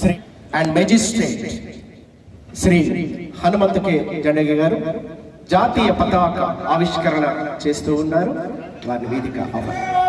Shri and magistrate Shri Hanumanth K Jandaga garu జాతీయ పతాక ఆవిష్కరణ చేస్తూ ఉన్నారు. వారి వేదిక ఆహ్వానం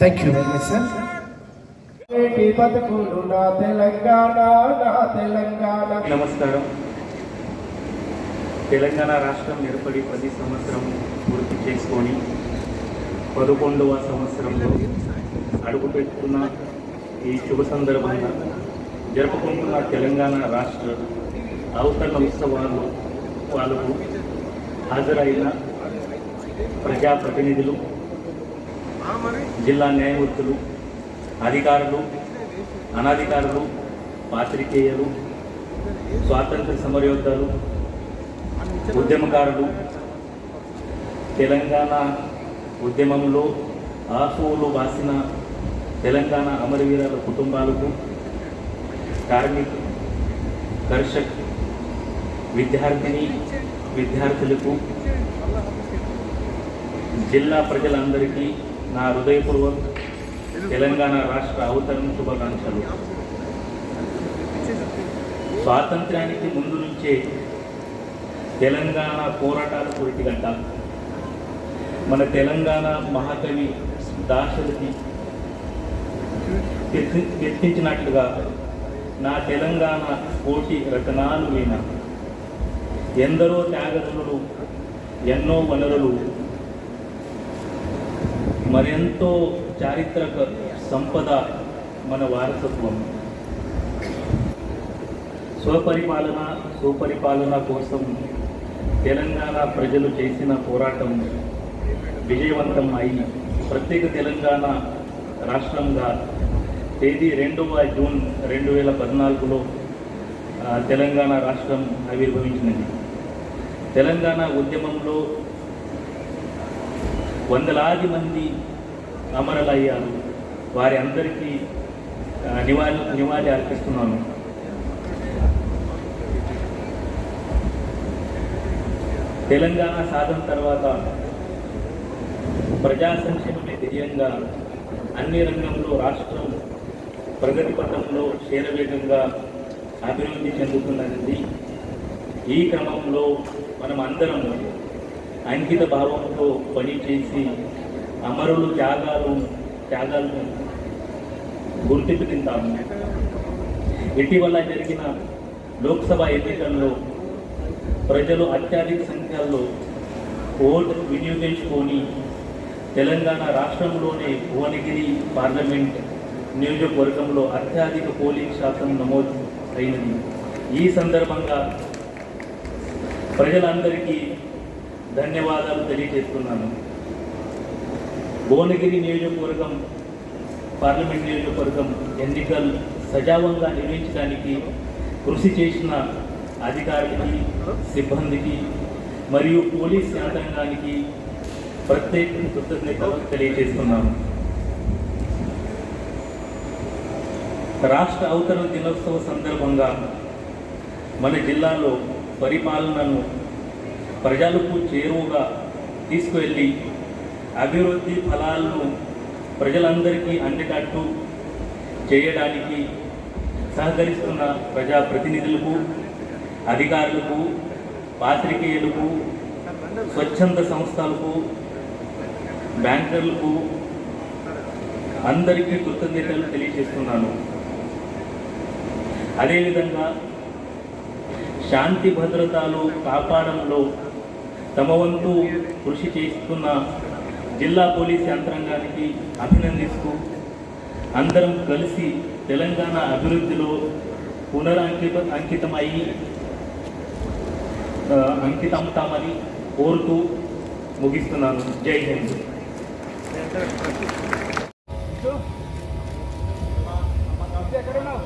thank you very much sir నమస్కారం. తెలంగాణ రాష్ట్రం ఏర్పడి పది సంవత్సరం పూర్తి చేసుకొని పదకొండవ సంవత్సరంలో అడుగుపెట్టుకున్న ఈ శుభ సందర్భంగా జరుపుకుంటున్న తెలంగాణ రాష్ట్ర అవతరణ ఉత్సవాలు వాళ్ళకు హాజరైన ప్రజాప్రతినిధులు జిల్లా న్యాయమూర్తులు అధికారులు అనధికారులు పాత్రికేయులు స్వాతంత్ర సమరయోద్ధాలు ఉద్యమకారులు తెలంగాణ ఉద్యమంలో ఆహువులు వాసిన తెలంగాణ అమరవీరాల కుటుంబాలకు కార్మిక కర్షక్ విద్యార్థిని విద్యార్థులకు జిల్లా ప్రజలందరికీ నా హృదయపూర్వక తెలంగాణ రాష్ట్ర అవతరణ శుభాకాంక్షలు. స్వాతంత్ర్యానికి ముందు నుంచే తెలంగాణ పోరాటాల పురిటిగడ్డ మన తెలంగాణ మహాకవి దాశరథి కీర్తి- నా తెలంగాణ కోటి రతనాలు విన ఎందరో త్యాగదులు ఎన్నో వనరులు మరెంతో చారిత్రక సంపద మన వారసత్వం. స్వపరిపాలన సుపరిపాలన కోసం తెలంగాణ ప్రజలు చేసిన పోరాటం విజయవంతం అయి ప్రత్యేక తెలంగాణ రాష్ట్రంగా తేదీ రెండవ జూన్ రెండు వేల పద్నాలుగులో తెలంగాణ రాష్ట్రం ఆవిర్భవించినది. తెలంగాణ ఉద్యమంలో వందలాది మంది అమరులయ్యారు. వారి అందరికీ నివాళి నివాళి అర్పిస్తున్నాను. తెలంగాణ సాధన తర్వాత ప్రజా సంక్షేమమే ధ్యేయంగా అన్ని రంగంలో రాష్ట్రం ప్రగతి పథంలో శరవేగంగా అభివృద్ధి చెందుతున్నది ఈ క్రమంలో మనం అందరం అంకిత భావంతో పనిచేసి అమరులు త్యాగాలు త్యాగాలను గుర్తింపు తింటాము. ఇటీవల జరిగిన లోక్సభ ఎన్నికల్లో ప్రజలు అత్యధిక సంఖ్యలో ఓటు వినియోగించుకొని తెలంగాణ రాష్ట్రంలోని భువనగిరి పార్లమెంట్ నియోజకవర్గంలో అత్యధిక పోలింగ్ శాతం నమోదు అయినది. ఈ సందర్భంగా ప్రజలందరికీ ధన్యవాదాలు తెలియజేస్తున్నాను. భువనగిరి నియోజకవర్గం పార్లమెంట్ నియోజకవర్గం ఎన్నికలు సజావంగా నిర్వహించడానికి కృషి చేసిన అధికారులకి సిబ్బందికి మరియు పోలీస్ యంత్రాంగానికి ప్రత్యేక కృతజ్ఞతలు తెలియజేస్తున్నాను. రాష్ట్ర అవతరణ దినోత్సవ సందర్భంగా మన జిల్లాలో పరిపాలనను ప్రజలకు చేరువుగా తీసుకువెళ్ళి అభివృద్ధి ఫలాలను ప్రజలందరికీ అందేటట్టు చేయడానికి సహకరిస్తున్న ప్రజాప్రతినిధులకు అధికారులకు పాత్రికేయులకు స్వచ్ఛంద సంస్థలకు బ్యాంకర్లకు అందరికీ కృతజ్ఞతలు తెలియజేస్తున్నాను. అదేవిధంగా శాంతి భద్రతలు కాపాడంలో తమ వంతు కృషి చేస్తున్న జిల్లా పోలీస్ యంత్రాంగానికి అభినందిస్తూ అందరం కలిసి తెలంగాణ అభివృద్ధిలో పునరంకిత అంకితమయ్యి అంకితమతామని కోరుతూ ముగిస్తున్నాను. జై హింద్. ఎక్కడ ఉన్నావు